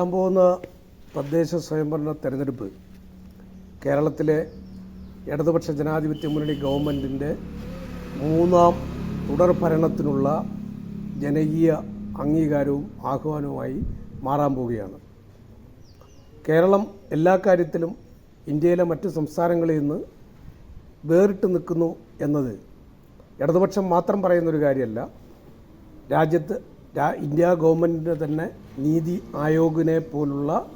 വരാൻ പോകുന്ന തദ്ദേശ സ്വയംഭരണ തെരഞ്ഞെടുപ്പ് കേരളത്തിലെ ഇടതുപക്ഷ ജനാധിപത്യ മുന്നണി ഗവൺമെന്റിന്റെ മൂന്നാം തുടർ ഭരണത്തിനുള്ള ജനകീയ അംഗീകാരവും ആഹ്വാനവുമായി മാറാൻ പോവുകയാണ്. കേരളം എല്ലാ കാര്യത്തിലും ഇന്ത്യയിലെ മറ്റ് സംസ്ഥാനങ്ങളിൽ നിന്ന് വേറിട്ട് നിൽക്കുന്നു എന്നത് ഇടതുപക്ഷം മാത്രം പറയുന്നൊരു കാര്യമല്ല. രാജ്യത്ത് ഇന്ത്യ ഗവൺമെന്റിന്റെ തന്നെ നീതി ആയോഗിനെ പോലുള്ള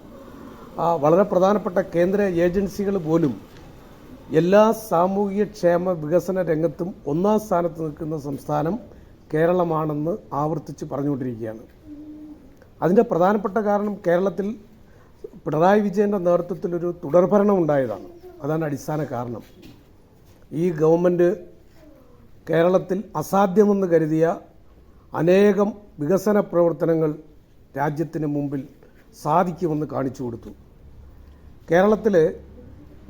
വളരെ പ്രധാനപ്പെട്ട കേന്ദ്ര ഏജൻസികൾ പോലും എല്ലാ സാമൂഹിക ക്ഷേമ വികസന രംഗത്തും ഒന്നാം സ്ഥാനത്ത് നിൽക്കുന്ന സംസ്ഥാനം കേരളമാണെന്ന് ആവർത്തിച്ച് പറഞ്ഞുകൊണ്ടിരിക്കുകയാണ്. അതിന്റെ പ്രധാനപ്പെട്ട കാരണം കേരളത്തിൽ പിണറായി വിജയന്റെ നേതൃത്വത്തിലൊരു തുടർഭരണം ഉണ്ടായതാണ്. അതാണ് അടിസ്ഥാന കാരണം. ഈ ഗവൺമെന്റ് കേരളത്തിൽ അസാധ്യമെന്ന് കരുതിയ അനേകം വികസന പ്രവർത്തനങ്ങൾ രാജ്യത്തിന് മുമ്പിൽ സാധിക്കുമെന്ന് കാണിച്ചു കൊടുത്തു. കേരളത്തിൽ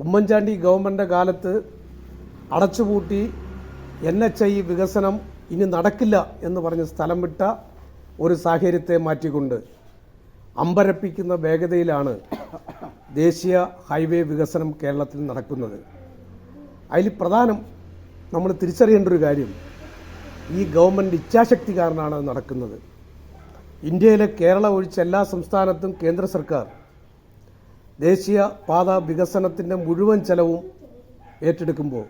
ഉമ്മൻചാണ്ടി ഗവൺമെന്റ് കാലത്ത് അടച്ചുപൂട്ടി എൻ എച്ച് ഐ വികസനം ഇനി നടക്കില്ല എന്ന് പറഞ്ഞ് സ്ഥലം വിട്ട ഒരു സാഹചര്യത്തെ മാറ്റിക്കൊണ്ട് അമ്പരപ്പിക്കുന്ന വേഗതയിലാണ് ദേശീയ ഹൈവേ വികസനം കേരളത്തിൽ നടക്കുന്നത്. അതിൽ പ്രധാനം നമ്മൾ തിരിച്ചറിയേണ്ട ഒരു കാര്യം ഈ ഗവൺമെന്റ് ഇച്ഛാശക്തി കാരണമാണ് നടക്കുന്നത്. ഇന്ത്യയിലെ കേരളം ഒഴിച്ച് എല്ലാ സംസ്ഥാനത്തും കേന്ദ്ര സർക്കാർ ദേശീയ പാത വികസനത്തിന്റെ മുഴുവൻ ചെലവും ഏറ്റെടുക്കുമ്പോൾ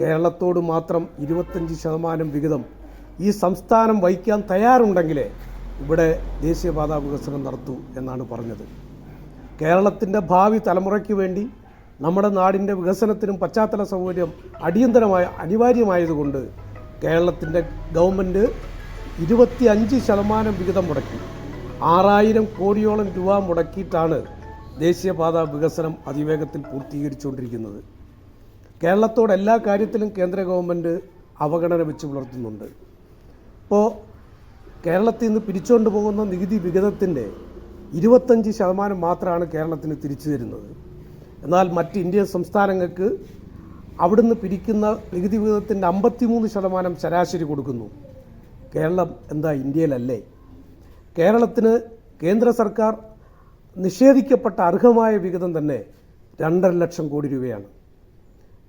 കേരളത്തോട് മാത്രം ഇരുപത്തഞ്ച് ശതമാനം വിഹിതം ഈ സംസ്ഥാനം വഹിക്കാൻ തയ്യാറുണ്ടെങ്കിലേ ഇവിടെ ദേശീയപാത വികസനം നടത്തൂ എന്നാണ് പറഞ്ഞത്. കേരളത്തിന്റെ ഭാവി തലമുറയ്ക്ക് വേണ്ടി നമ്മുടെ നാടിന്റെ വികസനത്തിനും പശ്ചാത്തല സൗകര്യം അടിയന്തരമായ അനിവാര്യമായതുകൊണ്ട് കേരളത്തിന്റെ ഗവൺമെന്റ് ഇരുപത്തി അഞ്ച് ശതമാനം വിഹിതം മുടക്കി. ആറായിരം കോടിയോളം രൂപ മുടക്കിയിട്ടാണ് ദേശീയപാത വികസനം അതിവേഗത്തിൽ പൂർത്തീകരിച്ചുകൊണ്ടിരിക്കുന്നത്. കേരളത്തോട് എല്ലാ കാര്യത്തിലും കേന്ദ്ര ഗവൺമെന്റ് അവഗണന വെച്ച് പുലർത്തുന്നുണ്ട്. ഇപ്പോൾ കേരളത്തിൽ നിന്ന് പിരിച്ചുകൊണ്ട് പോകുന്ന നികുതി വിഹിതത്തിന്റെ ഇരുപത്തഞ്ച് ശതമാനം മാത്രമാണ് കേരളത്തിന് തിരിച്ചു തരുന്നത്. എന്നാൽ മറ്റ് ഇന്ത്യൻ സംസ്ഥാനങ്ങൾക്ക് അവിടുന്ന് പിരിക്കുന്ന നികുതി വിഹിതത്തിന്റെ അമ്പത്തിമൂന്ന് ശതമാനം ശരാശരി കൊടുക്കുന്നു. കേരളം എന്താ ഇന്ത്യയിലല്ലേ? കേരളത്തിന് കേന്ദ്ര സർക്കാർ നിഷേധിക്കപ്പെട്ട അർഹമായ വിഹിതം തന്നെ രണ്ടര ലക്ഷം കോടി രൂപയാണ്.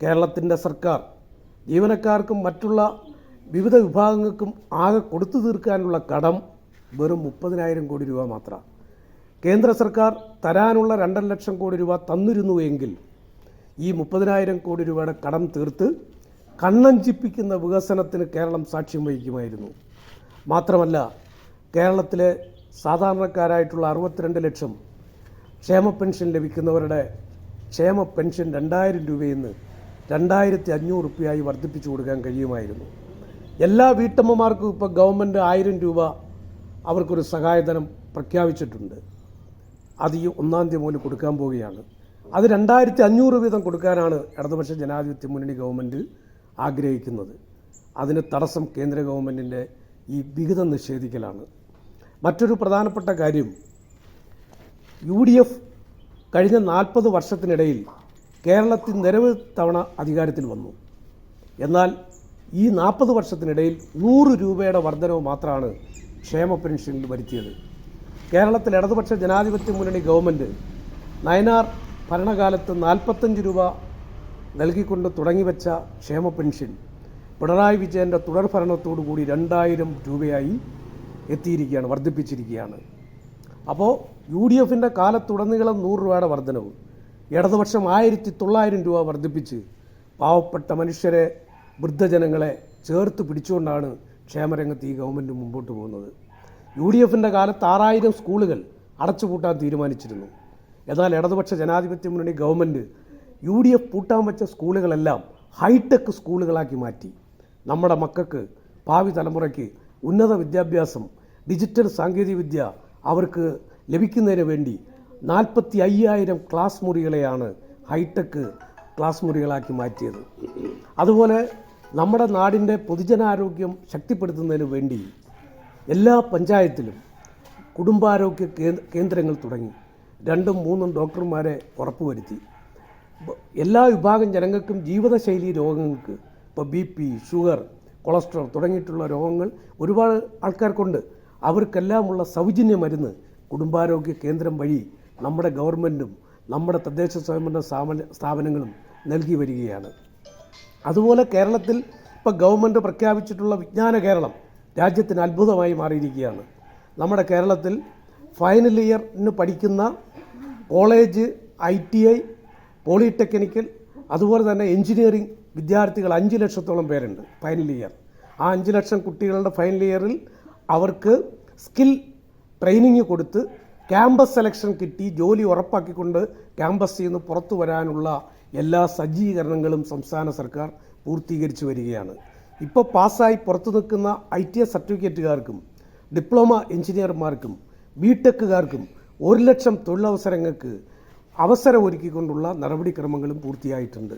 കേരളത്തിന്റെ സർക്കാർ ജീവനക്കാർക്കും മറ്റുള്ള വിവിധ വിഭാഗങ്ങൾക്കും ആകെ കൊടുത്തു തീർക്കാനുള്ള കടം വെറും മുപ്പതിനായിരം കോടി രൂപ മാത്രമാണ്. കേന്ദ്ര സർക്കാർ തരാനുള്ള രണ്ടര ലക്ഷം കോടി രൂപ തന്നിരുന്നുവെങ്കിൽ ഈ മുപ്പതിനായിരം കോടി രൂപയുടെ കടം തീർത്ത് കണ്ണഞ്ചിപ്പിക്കുന്ന വികസനത്തിന് കേരളം സാക്ഷ്യം വഹിക്കുമായിരുന്നു. മാത്രമല്ല കേരളത്തിലെ സാധാരണക്കാരായിട്ടുള്ള അറുപത്തിരണ്ട് ലക്ഷം ക്ഷേമ പെൻഷൻ ലഭിക്കുന്നവരുടെ ക്ഷേമ പെൻഷൻ രണ്ടായിരം രൂപയിൽ നിന്ന് രണ്ടായിരത്തി അഞ്ഞൂറ് റുപ്യയായി വർദ്ധിപ്പിച്ചു കൊടുക്കാൻ കഴിയുമായിരുന്നു. എല്ലാ വീട്ടമ്മമാർക്കും ഇപ്പോൾ ഗവൺമെന്റ് ആയിരം രൂപ അവർക്കൊരു സഹായധനം പ്രഖ്യാപിച്ചിട്ടുണ്ട്. അത് ഈ ഒന്നാം തീയതി മുതൽ കൊടുക്കാൻ പോവുകയാണ്. അത് രണ്ടായിരത്തി അഞ്ഞൂറ് വീതം കൊടുക്കാനാണ് ഇടതുപക്ഷ ജനാധിപത്യ മുന്നണി ഗവൺമെന്റ് ആഗ്രഹിക്കുന്നത്. അതിന് തടസ്സം കേന്ദ്ര ഗവൺമെന്റിന്റെ ഈ വിഹിതം നിഷേധിക്കലാണ്. മറ്റൊരു പ്രധാനപ്പെട്ട കാര്യം യു ഡി എഫ് കഴിഞ്ഞ നാൽപ്പത് വർഷത്തിനിടയിൽ കേരളത്തിൽ നിരവധി തവണ അധികാരത്തിൽ വന്നു. എന്നാൽ ഈ നാൽപ്പത് വർഷത്തിനിടയിൽ നൂറ് രൂപയുടെ വർധനവ് മാത്രമാണ് ക്ഷേമ പെൻഷനിൽ വരുത്തിയത്. കേരളത്തിൽ ഇടതുപക്ഷ ജനാധിപത്യ മുന്നണി ഗവൺമെന്റ് നയനാർ ഭരണകാലത്ത് നാൽപ്പത്തഞ്ച് രൂപ നൽകിക്കൊണ്ട് തുടങ്ങിവെച്ച ക്ഷേമ പെൻഷൻ പിണറായി വിജയന്റെ തുടർ ഭരണത്തോടുകൂടി രണ്ടായിരം രൂപയായി എത്തിയിരിക്കുകയാണ് വർദ്ധിപ്പിച്ചിരിക്കുകയാണ്. അപ്പോൾ യു ഡി എഫിന്റെ കാലത്തുടനീളം നൂറ് രൂപയുടെ വർധനവ്. ഇടതുപക്ഷം ആയിരത്തി തൊള്ളായിരം രൂപ വർദ്ധിപ്പിച്ച് പാവപ്പെട്ട മനുഷ്യരെ വൃദ്ധജനങ്ങളെ ചേർത്ത് പിടിച്ചുകൊണ്ടാണ് ക്ഷേമരംഗത്ത് ഈ ഗവൺമെന്റ് മുമ്പോട്ട് പോകുന്നത്. യു ഡി എഫിന്റെ കാലത്ത് ആറായിരം സ്കൂളുകൾ അടച്ചുപൂട്ടാൻ തീരുമാനിച്ചിരുന്നു. എന്നാൽ ഇടതുപക്ഷ ജനാധിപത്യ മുന്നണി ഗവൺമെന്റ് യു ഡി എഫ് പൂട്ടാൻ വെച്ച സ്കൂളുകളെല്ലാം ഹൈടെക് സ്കൂളുകളാക്കി മാറ്റി. നമ്മുടെ മക്കൾക്ക് ഭാവി തലമുറയ്ക്ക് ഉന്നത വിദ്യാഭ്യാസം ഡിജിറ്റൽ സാങ്കേതികവിദ്യ അവർക്ക് ലഭിക്കുന്നതിന് വേണ്ടി നാൽപ്പത്തി അയ്യായിരം ക്ലാസ് മുറികളെയാണ് ഹൈടെക് ക്ലാസ് മുറികളാക്കി മാറ്റിയത്. അതുപോലെ നമ്മുടെ നാടിന്റെ പൊതുജനാരോഗ്യം ശക്തിപ്പെടുത്തുന്നതിന് വേണ്ടി എല്ലാ പഞ്ചായത്തിലും കുടുംബാരോഗ്യ കേന്ദ്രങ്ങൾ തുടങ്ങി. രണ്ടും മൂന്നും ഡോക്ടർമാരെ ഉറപ്പുവരുത്തി. എല്ലാ വിഭാഗം ജനങ്ങൾക്കും ജീവിതശൈലി രോഗങ്ങൾക്ക് ഇപ്പോൾ ബി പി ഷുഗർ കൊളസ്ട്രോൾ തുടങ്ങിയിട്ടുള്ള രോഗങ്ങൾ ഒരുപാട് ആൾക്കാർക്കുണ്ട്. അവർക്കെല്ലാമുള്ള സൗജന്യ മരുന്ന് കുടുംബാരോഗ്യ കേന്ദ്രം വഴി നമ്മുടെ ഗവൺമെന്റും നമ്മുടെ തദ്ദേശ സ്വയംഭരണ സ്ഥാപന സ്ഥാപനങ്ങളും നൽകി വരികയാണ്. അതുപോലെ കേരളത്തിൽ ഇപ്പോൾ ഗവൺമെന്റ് പ്രഖ്യാപിച്ചിട്ടുള്ള വിജ്ഞാന കേരളം രാജ്യത്തിന് അത്ഭുതമായി മാറിയിരിക്കുകയാണ്. നമ്മുടെ കേരളത്തിൽ ഫൈനൽ ഇയറിന് പഠിക്കുന്ന college I T I polytechnical അതുപോലെ തന്നെ എഞ്ചിനീയറിംഗ് വിദ്യാർത്ഥികൾ അഞ്ച് ലക്ഷത്തോളം പേരുണ്ട് ഫൈനൽ ഇയർ. ആ അഞ്ച് ലക്ഷം കുട്ടികളുടെ ഫൈനൽ ഇയറിൽ അവർക്ക് സ്കിൽ ട്രെയിനിങ് കൊടുത്ത് ക്യാമ്പസ് സെലക്ഷൻ കിട്ടി ജോലി ഉറപ്പാക്കിക്കൊണ്ട് ക്യാമ്പസിൽ നിന്ന് പുറത്തു വരാനുള്ള എല്ലാ സജ്ജീകരണങ്ങളും സംസ്ഥാന സർക്കാർ പൂർത്തീകരിച്ചു വരികയാണ്. ഇപ്പോൾ പാസ്സായി പുറത്തു നിൽക്കുന്ന ഐ ടി എസ് സർട്ടിഫിക്കറ്റുകാർക്കും ഡിപ്ലോമ എഞ്ചിനീയർമാർക്കും ബി ടെക്കുകാർക്കും ഒരു ലക്ഷം തൊഴിലവസരങ്ങൾക്ക് അവസരം ഒരുക്കിക്കൊണ്ടുള്ള നടപടിക്രമങ്ങളും പൂർത്തിയായിട്ടുണ്ട്